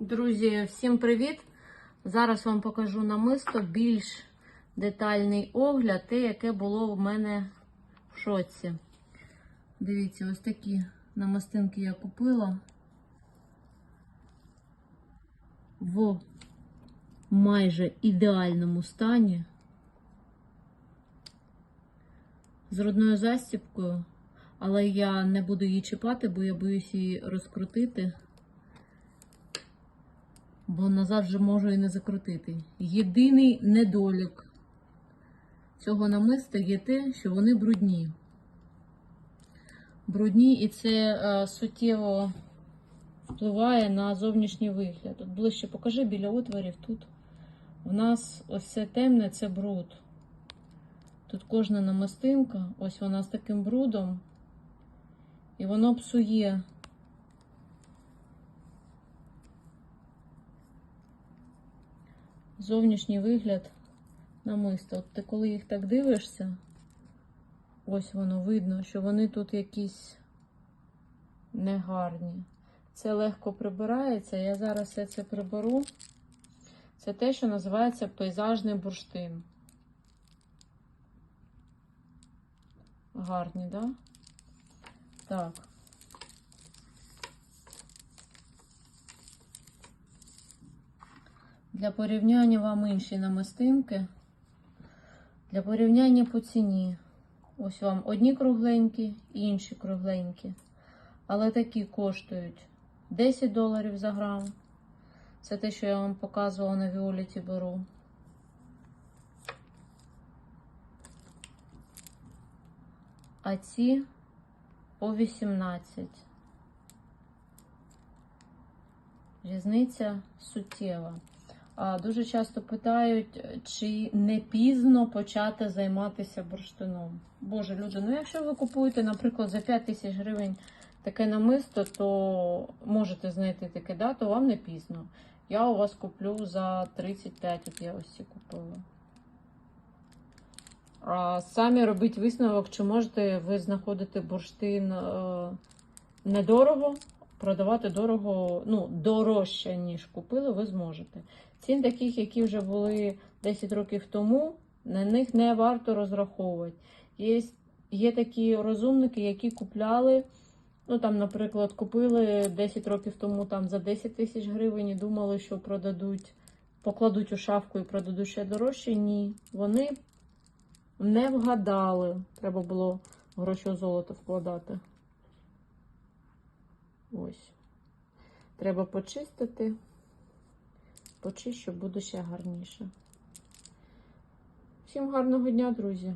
Друзі, всім привіт! Зараз вам покажу намисто більш детальний огляд, те, яке було в мене в шоці. Дивіться, ось такі намистинки я купила в майже ідеальному стані. З родною застіпкою, але я не буду її чіпати, бо я боюсь її розкрутити бо назад вже можу і не закрутити. Єдиний недолік цього намиста є те, що вони брудні. Брудні, і це е, суттєво впливає на зовнішній вигляд. От ближче покажи біля отворів. Тут у нас ось це темне це бруд. Тут кожна намистинка, ось вона з таким брудом, і воно псує зовнішній вигляд намиста. От ти коли їх так дивишся, ось воно видно, що вони тут якісь негарні. Це легко прибирається. Я зараз все це приберу. Це те, що називається пейзажний бурштин. Гарні, да? Так. Для порівняння вам інші намистинки. Для порівняння по ціні. Ось вам одні кругленькі і інші кругленькі. Але такі коштують 10 доларів за грам. Це те, що я вам показувала на Віоліті беру. А ці по 18. Різниця суттєва. Дуже часто питають, чи не пізно почати займатися бурштином. Боже, люди, ну якщо ви купуєте, наприклад, за 5 тисяч гривень таке намисто, то можете знайти таке, да, то вам не пізно. Я у вас куплю за 35, от я ось ці купила. А самі робіть висновок, чи можете ви знаходити бурштин е, недорого, продавати дорого, ну, дорожче, ніж купили, ви зможете. Цін таких, які вже були 10 років тому, на них не варто розраховувати. Є, є такі розумники, які купляли, ну там, наприклад, купили 10 років тому там за 10 тисяч гривень і думали, що продадуть, покладуть у шафку і продадуть ще дорожче. Ні. Вони не вгадали. Треба було гроші у золото вкладати. Ось. Треба почистити. Почищу, буде ще гарніше. Всім гарного дня, друзі!